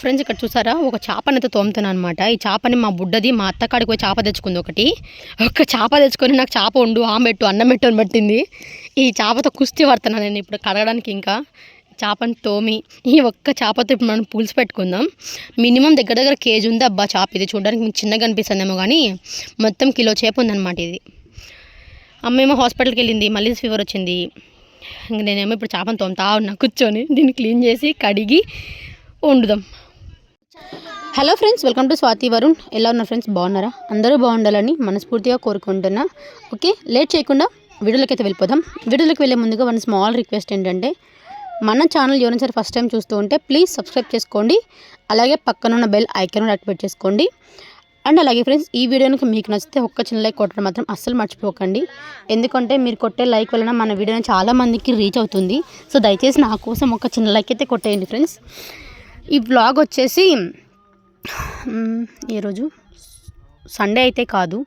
Friends ఇక్కడ చూసారా? ఒక చేపని అయితే తోముతాను అనమాట ఈ చేపని మా బుడ్డది మా అత్త కాడికి పోయి చేప తెచ్చుకుంది ఒకటి. ఒక చేప తెచ్చుకొని నాకు చేప వండు ఆమెట్టు అన్నం పెట్టు అని పట్టింది. ఈ చేపతో కుస్తీ పడుతున్నాను నేను ఇప్పుడు కడగడానికి ఇంకా. చేపని తోమి ఈ ఒక్క చేపతో ఇప్పుడు మనం పులుసు పెట్టుకుందాం. మినిమం దగ్గర దగ్గర కేజీ ఉంది. అబ్బా చేప ఇది చూడడానికి మీకు చిన్నగా అనిపిస్తుందేమో కానీ మొత్తం కిలో చేప ఉందన్నమాట ఇది. అమ్మేమో హాస్పిటల్కి వెళ్ళింది మళ్ళీ ఫీవర్ వచ్చింది. ఇంక నేనేమో ఇప్పుడు చేపను తోముతా ఉన్నా కూర్చొని దీన్ని క్లీన్ చేసి కడిగి వండుదాం. Hello friends welcome to Swathi Varun ఎలా ఉన్నారు ఫ్రెండ్స్ బాగున్నారా? అందరూ బాగుండాలని మనస్ఫూర్తిగా కోరుకుంటున్నా. ఓకే లేట్ చేయకుండా వీడియోలోకి అయితే వెళ్ళిపోదాం. వీడియోలోకి వెళ్ళే ముందుగా వన్ స్మాల్ రిక్వెస్ట్ ఏంటంటే మన ఛానల్ ఎవరైనా సరే ఫస్ట్ టైం చూస్తూ ఉంటే ప్లీజ్ సబ్స్క్రైబ్ చేసుకోండి. అలాగే పక్కన ఉన్న బెల్ ఐకాన్ యాక్టివేట్ చేసుకోండి. అండ్ అలాగే ఫ్రెండ్స్ ఈ వీడియోనికి మీకు నచ్చితే ఒక్క చిన్న లైక్ కొట్టడం మాత్రం అస్సలు మర్చిపోకండి. ఎందుకంటే మీరు కొట్టే లైక్ వలన మన వీడియో చాలామందికి రీచ్ అవుతుంది. సో దయచేసి నా కోసం ఒక చిన్న లైక్ అయితే కొట్టేయండి ఫ్రెండ్స్ ఈ వ్లాగ్ వచ్చేసి ఈరోజు సండే అయితే కాదు.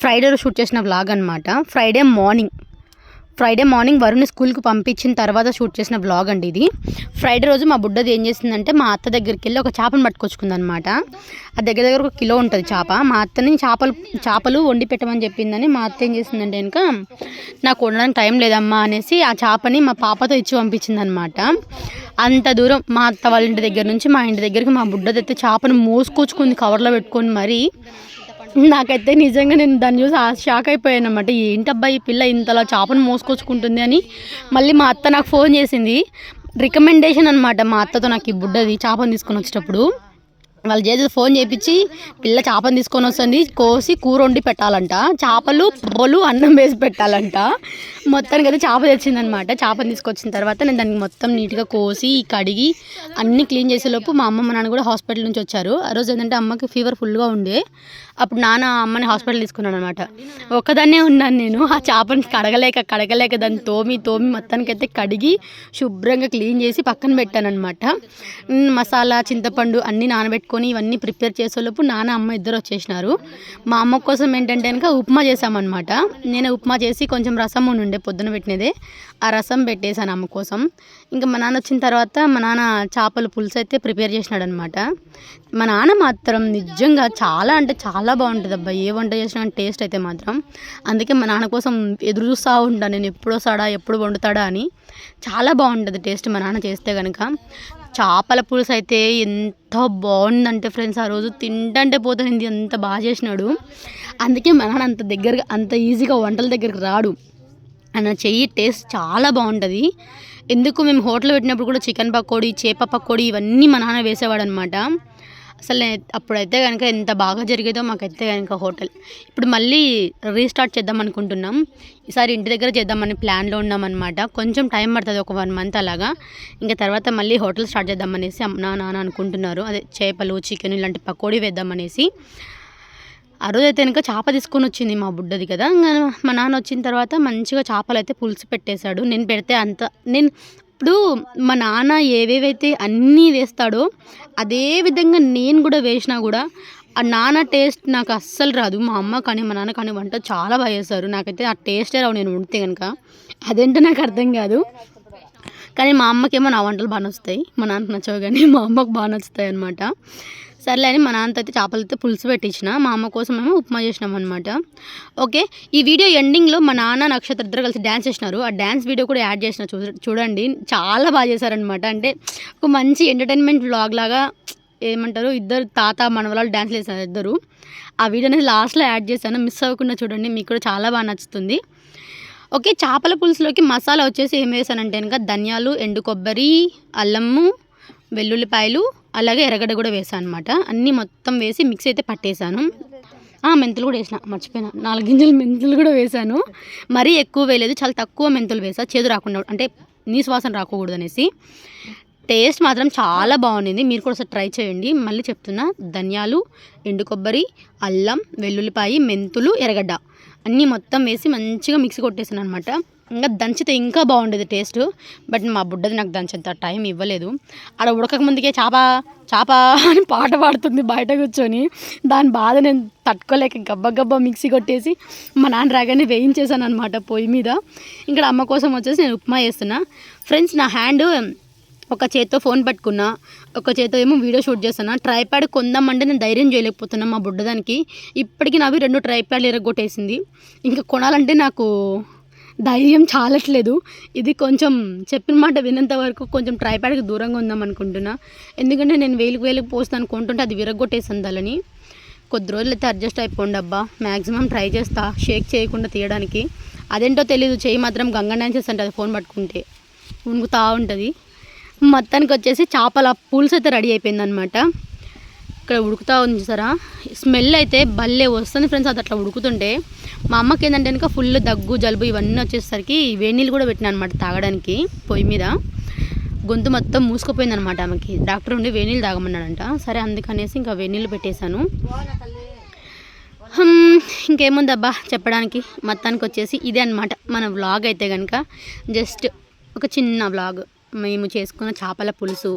ఫ్రైడే షూట్ చేసిన వ్లాగ్ అనమాట Friday morning Friday morning Varun స్కూల్కి పంపించిన తర్వాత షూట్ చేసిన బ్లాగ్ అండి ఇది. ఫ్రైడే రోజు మా బుడ్డది ఏం చేసిందంటే మా అత్త దగ్గరికి వెళ్ళి ఒక చేపను పట్టుకొచ్చుకుంది అనమాట ఆ దగ్గర దగ్గర ఒక కిలో ఉంటుంది చేప. మా అత్తని చేపలు చేపలు వండి పెట్టమని చెప్పిందని మా అత్త ఏం చేసిందంటే కనుక నాకు వండడానికి టైం లేదమ్మా అనేసి ఆ చేపని మా పాపతో ఇచ్చి పంపించింది అనమాట అంత దూరం మా అత్త వాళ్ళ ఇంటి దగ్గర నుంచి మా ఇంటి దగ్గరికి మా బుడ్డది అయితే చేపను మోసుకొచ్చుకుంది కవర్లో పెట్టుకొని మరీ. నాకైతే నిజంగా నేను దాన్ని చూసి షాక్ అయిపోయాను అనమాట ఏంటబ్బా ఈ పిల్ల ఇంతలా చేపను మోసుకొచ్చుకుంటుంది అని? మళ్ళీ మా అత్త నాకు ఫోన్ చేసింది. రికమెండేషన్ అనమాట మా అత్తతో నాకు ఈ బుడ్డది చేపను తీసుకొని వచ్చేటప్పుడు. వాళ్ళు చేతి ఫోన్ చేయించి పిల్ల చేపను తీసుకొని వస్తుంది కోసి కూర వండి పెట్టాలంట. చేపలు పొలు అన్నం వేసి పెట్టాలంట. మొత్తానికి అయితే చేప తెచ్చిందనమాట. చేపను తీసుకొచ్చిన తర్వాత నేను దానికి మొత్తం నీట్గా కోసి కడిగి అన్నీ క్లీన్ చేసేలోపు మా అమ్మ మా నాన్న కూడా హాస్పిటల్ నుంచి వచ్చారు. ఆ రోజు ఏంటంటే అమ్మకి ఫీవర్ ఫుల్గా ఉండే. అప్పుడు నాన్న అమ్మని హాస్పిటల్ తీసుకున్నాను అనమాట ఒక్కదాన్నే ఉన్నాను నేను. ఆ చేపని కడగలేక కడగలేక దాన్ని తోమి తోమి మొత్తానికి అయితే కడిగి శుభ్రంగా క్లీన్ చేసి పక్కన పెట్టాను అనమాట మసాలా చింతపండు అన్నీ నానబెట్టి పెట్టుకొని ఇవన్నీ ప్రిపేర్ చేసేలోపు నాన్న అమ్మ ఇద్దరు వచ్చేసినారు. మా అమ్మ కోసం ఏంటంటే కనుక ఉప్మా చేసామన్నమాట నేను ఉప్మా చేసి కొంచెం రసం ఉండే పొద్దున పెట్టినదే. ఆ రసం పెట్టేశాను అమ్మ కోసం. ఇంకా మా నాన్న వచ్చిన తర్వాత మా నాన్న చేపల పులుసు అయితే ప్రిపేర్ చేసినాడు అనమాట మా నాన్న మాత్రం నిజంగా చాలా అంటే చాలా బాగుంటుంది అబ్బా. ఏ వంట చేసినా టేస్ట్ అయితే మాత్రం. అందుకే మా నాన్న కోసం ఎదురు చూస్తూ ఉంటాను నేను ఎప్పుడు వస్తాడా ఎప్పుడు వండుతాడా అని. చాలా బాగుంటుంది టేస్ట్ మా నాన్న చేస్తే కనుక చేపల పులుసు అయితే ఎంత బాగుందంటే ఫ్రెండ్స్ ఆ రోజు తింటంటే పోతుంది ఎంత బాగా చేసినాడు. అందుకే మా నాన్న అంత దగ్గరగా అంత ఈజీగా వంటల దగ్గరకు రాడు. ఆయన చెయ్యి టేస్ట్ చాలా బాగుంటుంది. ఎందుకు మేము హోటల్ పెట్టినప్పుడు కూడా చికెన్ పకోడీ చేప పకోడీ ఇవన్నీ మా నాన్న వేసేవాడు అనమాట అసలు అప్పుడైతే కనుక ఎంత బాగా జరిగేదో మాకైతే కనుక హోటల్. ఇప్పుడు మళ్ళీ రీస్టార్ట్ చేద్దాం అనుకుంటున్నాం. ఈసారి ఇంటి దగ్గర చేద్దామని ప్లాన్లో ఉన్నాం అనమాట కొంచెం టైం పడుతుంది ఒక వన్ మంత్ అలాగా. ఇంకా తర్వాత మళ్ళీ హోటల్ స్టార్ట్ చేద్దామనేసి నా నాన్న అనుకుంటున్నారు. అదే చేపలు చికెన్ ఇలాంటి పకోడీ వేద్దామనేసి. ఆ రోజు అయితే కనుక చేప తీసుకొని వచ్చింది మా బుడ్డది కదా. మా నాన్న వచ్చిన తర్వాత మంచిగా చేపలు అయితే పులుసు పెట్టేశాడు. నేను పెడితే అంత నేను ఇప్పుడు మా నాన్న ఏవేవైతే అన్నీ వేస్తాడో అదే విధంగా నేను కూడా వేసినా కూడా ఆ నాన్న టేస్ట్ నాకు అస్సలు రాదు. మా అమ్మ కానీ మా నాన్న కానీ వంట చాలా బాగా చేస్తారు. నాకైతే ఆ టేస్టే రావు నేను వండితే కనుక అదేంటో నాకు అర్థం కాదు. కానీ మా అమ్మకేమో నా వంటలు బాగా నచ్చుతాయి. మా నాన్నకి నచ్చవు కానీ మా అమ్మకు బాగా నచ్చుతాయి అనమాట సర్లే అని మా నాన్నతో అయితే చేపలు అయితే పులుసు పెట్టించిన. మా అమ్మ కోసం మేము ఉప్మా చేసినాం అనమాట ఓకే ఈ వీడియో ఎండింగ్లో మా నాన్న నక్షత్ర ఇద్దరు కలిసి డ్యాన్స్ చేసినారు. ఆ డ్యాన్స్ వీడియో కూడా యాడ్ చేసిన చూ చూడండి. చాలా బాగా చేశారనమాట అంటే ఒక మంచి ఎంటర్టైన్మెంట్ వ్లాగ్ లాగా ఏమంటారు ఇద్దరు తాత మనవరాలు డ్యాన్స్ చేశారు ఇద్దరు. ఆ వీడియో అనేది లాస్ట్లో యాడ్ చేశాను. మిస్ అవ్వకుండా చూడండి మీకు కూడా చాలా బాగా నచ్చుతుంది. ఓకే చేపల పులుసులోకి మసాలా వచ్చేసి ఏం వేసానంటే కనుక ధనియాలు ఎండు కొబ్బరి అల్లము వెల్లుల్లిపాయలు అలాగే ఎర్రగడ్డ కూడా వేసాను అనమాట అన్నీ మొత్తం వేసి మిక్స్ అయితే పట్టేశాను మెంతులు కూడా వేసిన మర్చిపోయినా. నాలుగు గింజలు మెంతులు కూడా వేసాను. మరీ ఎక్కువ వేయలేదు చాలా తక్కువ మెంతులు వేసా. చేదు రాకుండా అంటే నీ శ్వాసన రాకూడదు అనేసి. టేస్ట్ మాత్రం చాలా బాగుండింది. మీరు కూడా ఒకసారి ట్రై చేయండి. మళ్ళీ చెప్తున్నా ధనియాలు ఎండు కొబ్బరి అల్లం వెల్లుల్లిపాయ మెంతులు ఎర్రగడ్డ అన్నీ మొత్తం వేసి మంచిగా మిక్సీ కొట్టేసాను అనమాట ఇంకా దంచితే ఇంకా బాగుండేది టేస్ట్. బట్ మా బుడ్డది నాకు దంచేంత టైం ఇవ్వలేదు. ఆడ ఉడకక ముందుకే చేప చేప అని పాట పాడుతుంది బయట కూర్చొని. దాని బాధ నేను తట్టుకోలేక గబ్బ గబ్బా మిక్సీ కొట్టేసి మా నాన్న రాగానే వేయించేసాను అనమాట పొయ్యి మీద. ఇక్కడ అమ్మ కోసం వచ్చేసి నేను ఉప్మా చేస్తున్నా. ఫ్రెండ్స్ నా హ్యాండ్ ఒక చేత్తో ఫోన్ పట్టుకున్నా ఒక చేత్తో ఏమో వీడియో షూట్ చేస్తున్నా. ట్రైప్యాడ్ కొందామంటే నేను ధైర్యం చేయలేకపోతున్నా మా బుడ్డదానికి ఇప్పటికీ నావి రెండు ట్రైప్యాడ్లు ఎరగొట్టేసింది. ఇంకా కొనాలంటే నాకు ధైర్యం చాలట్లేదు. ఇది కొంచెం చెప్పిన మాట వినంత వరకు కొంచెం ట్రైప్యాడ్కి దూరంగా ఉందాం అనుకుంటున్నా. ఎందుకంటే నేను వేలుకు వేలుకు పోస్తాను అనుకుంటుంటే అది విరగొట్టేసింది దాలని కొద్ది రోజులు అయితే అడ్జస్ట్ అయిపోండి అబ్బా. మ్యాక్సిమం ట్రై చేస్తా. షేక్ చేయకుండా తీయడానికి. అదేంటో తెలీదు. చేయి మాత్రం గంగ డాన్సెస్ అది ఫోన్ పట్టుకుంటే. ఉణుకుతా ఉంటుంది. మొత్తానికి వచ్చేసి చేపల పులుసు అయితే రెడీ అయిపోయింది అనమాట ఇక్కడ ఉడుకుతా ఉంది సరా స్మెల్ అయితే భలే వస్తుంది ఫ్రెండ్స్ అది అట్లా ఉడుకుతుంటే. మా అమ్మకి ఏంటంటే కనుక ఫుల్ దగ్గు జలుబు ఇవన్నీ వచ్చేసరికి వేడి కూడా పెట్టినా అనమాట తాగడానికి పొయ్యి మీద. గొంతు మొత్తం మూసుకుపోయింది అనమాట ఆమెకి. డాక్టర్ ఉండి వేణీళ్ళు తాగమన్నాడంట. సరే అందుకనేసి ఇంకా వేడి నీళ్ళు పెట్టేశాను. ఇంకేముందబ్బా చెప్పడానికి? మొత్తానికి వచ్చేసి ఇదే అనమాట మన వ్లాగ్ అయితే కనుక జస్ట్ ఒక చిన్న వ్లాగ్. మేము చేసుకున్న చేపల పులుసు.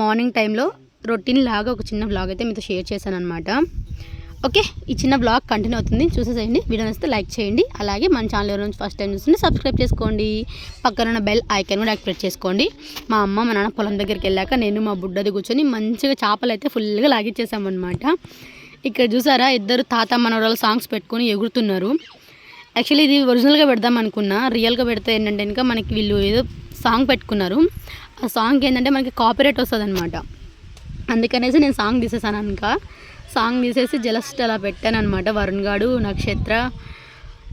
మార్నింగ్ టైంలో రొటీన్ లాగా ఒక చిన్న బ్లాగ్ అయితే మీతో షేర్ చేశాను అనమాట ఓకే ఈ చిన్న బ్లాగ్ కంటిన్యూ అవుతుంది. చూసేసేయండి. వీడియో నచ్చితే లైక్ చేయండి. అలాగే మన ఛానల్ ఎవరి నుంచి ఫస్ట్ టైం చూస్తుంటే సబ్స్క్రైబ్ చేసుకోండి. పక్కన ఉన్న బెల్ ఐకాన్ కూడా యాక్టివేట్ చేసుకోండి. మా అమ్మ మా నాన్న పొలం దగ్గరికి వెళ్ళాక నేను మా బుడ్డది కూర్చొని మంచిగా చేపలు అయితే ఫుల్గా లాగిచ్చేసామన్నమాట. ఇక్కడ చూసారా? ఇద్దరు తాత మనవరాలు సాంగ్స్ పెట్టుకొని ఎగురుతున్నారు. యాక్చువల్లీ ఇది ఒరిజినల్గా పెడదాం అనుకున్నా. రియల్గా పెడితే ఏంటంటే ఇంకా మనకి వీళ్ళు ఏదో సాంగ్ పెట్టుకున్నారు. ఆ సాంగ్ ఏంటంటే మనకి కాపరేట్ వస్తుంది అనమాట అందుకనేసి నేను సాంగ్ తీసేసాను అనుక. సాంగ్ తీసేసి జలస్ట్ అలా పెట్టాను అనమాట వరుణ్ గాడు నక్షత్ర.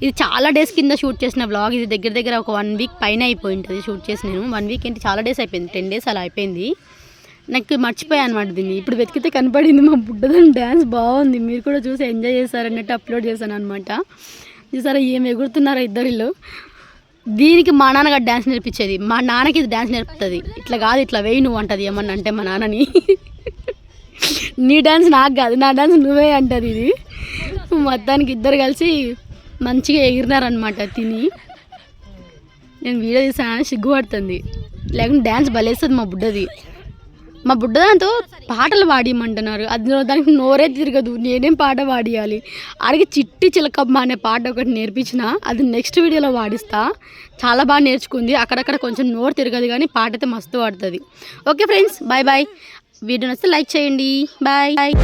ఇది చాలా డేస్ కింద షూట్ చేసిన బ్లాగ్ ఇది దగ్గర దగ్గర ఒక వన్ వీక్ పైన అయిపోయి ఉంటుంది షూట్ చేసి నేను. వన్ వీక్ ఏంటి? చాలా డేస్ అయిపోయింది. టెన్ డేస్ అలా అయిపోయింది. నాకు మర్చిపోయాను అనమాట దీన్ని. ఇప్పుడు వెతికితే కనపడింది మా బుడ్డదని డ్యాన్స్ బాగుంది. మీరు కూడా చూసి ఎంజాయ్ చేశారన్నట్టు అప్లోడ్ చేశాను అనమాట చూసారా? ఏం ఎగురుతున్నారా ఇద్దరిలో. దీనికి మా నాన్నగారు డ్యాన్స్ నేర్పించేది. మా నాన్నకి ఇది డ్యాన్స్ నేర్పుతుంది. ఇట్లా కాదు ఇట్లా వేయి నువ్వు అంటది ఏమన్నా అంటే మా నాన్నని. నీ డ్యాన్స్ నాకు కాదు నా డ్యాన్స్ నువ్వే అంటది ఇది. మొత్తానికి ఇద్దరు కలిసి మంచిగా ఎగిరినారనమాట తిని. నేను వీడియో తీసానని సిగ్గుపడుతుంది. లేకుంటే డ్యాన్స్ బలేస్తుంది మా బుడ్డది. మా బుడ్డ దాంతో పాటలు పాడియమంటున్నారు. అది దానికి నోరే తిరగదు. నేనేం పాట పాడియాలి? అడిగి చిట్టి చిలకమ్మ అనే పాట ఒకటి నేర్పించిన. అది నెక్స్ట్ వీడియోలో పాడిస్తా. చాలా బాగా నేర్చుకుంది. అక్కడక్కడ కొంచెం నోరు తిరగదు కానీ పాట అయితే మస్తు పాడుతుంది. Okay friends bye bye. Video నచ్చితే లైక్ చేయండి. Bye bye.